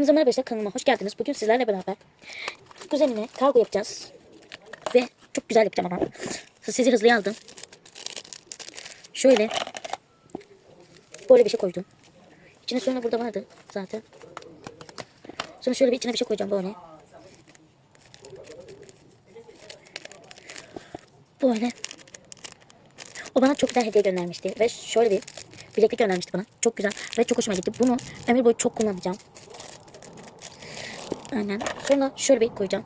Hepinize merhaba arkadaşlar kanalıma hoş geldiniz. Bugün sizlerle beraber kuzenime kargo yapacağız. Ve çok güzel yapacağım ama. Sizi hızlıya aldım. Şöyle. Böyle bir şey koydum. İçine sonra burada vardı zaten. Sonra şöyle bir içine bir şey koyacağım böyle. Böyle. O bana çok güzel hediye göndermişti. Ve şöyle bir bileklik göndermişti bana. Çok güzel ve çok hoşuma gitti. Bunu ömür boyu çok kullanacağım. Aynen. Sonra şöyle bir koyacağım.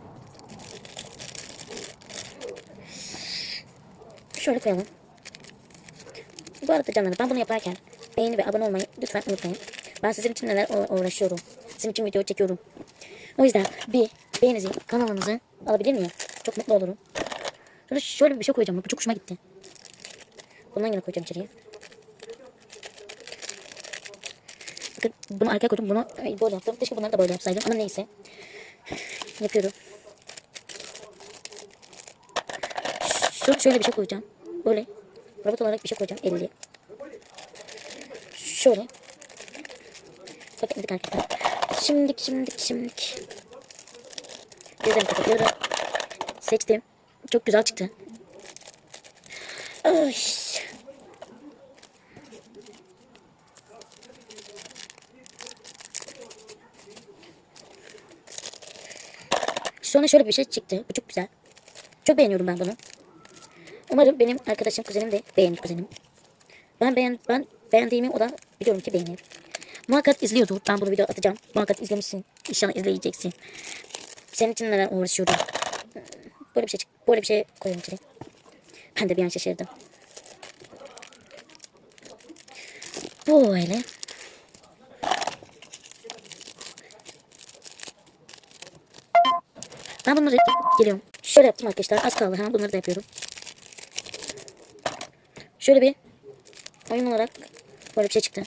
Şöyle koyalım. Bu arada canlarım ben bunu yaparken beğeni ve abone olmayı lütfen unutmayın. Ben sizin için neler uğraşıyorum. Sizin için video çekiyorum. O yüzden bir beğenizi kanalınızı alabilir miyim? Çok mutlu olurum. Sonra şöyle bir şey koyacağım. Bu çok hoşuma gitti. Bundan yine koyacağım içeriye. Bakın bunu arkaya koydum. Bunu böyle yaptım. Keşke bunları da böyle yapsaydım. Ama neyse. Yapıyorum. Şu, şöyle bir şey koyacağım. Böyle. Robot olarak bir şey koyacağım. 50. Şöyle. Paketledik arkadaşlar. Şimdilik şimdilik şimdilik. Gözlerimi kapatıyorum. Seçtim. Çok güzel çıktı. Ay. Sonra şöyle bir şey çıktı. Bu çok güzel. Çok beğeniyorum ben bunu. Umarım benim arkadaşım kuzenim de beğenir kuzenim. Ben beğen ben beğendiğimi o da biliyorum ki beğenir. Muhakkak izliyordur. Ben bunu video atacağım. Muhakkak izlemişsin. İnşallah izleyeceksin. Senin için neler uğraşıyordum. Böyle bir şey böyle bir şey koyuyorum içeri. Ben de bir an şaşırdım. Böyle. Ben bunları geliyorum. Şöyle yaptım arkadaşlar. Az kaldı. Hemen bunları da yapıyorum. Şöyle bir oyun olarak böyle bir şey çıktı.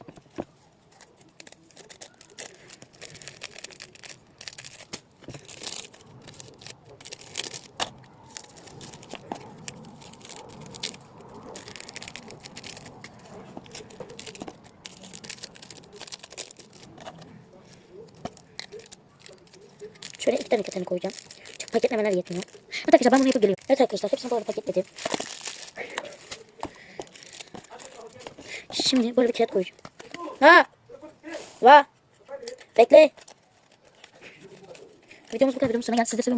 Şöyle iki tane tane koyacağım. Çünkü paketlemeler yetmiyor. Evet arkadaşlar ben bunu yapıp geliyorum. Evet arkadaşlar hepsini böyle paketledim. Şimdi böyle bir kağıt koyacağım. Ha! Va! Bekle. Videomuz bu kadar. Videomuz sonuna geldi. Sizi de seviyorum.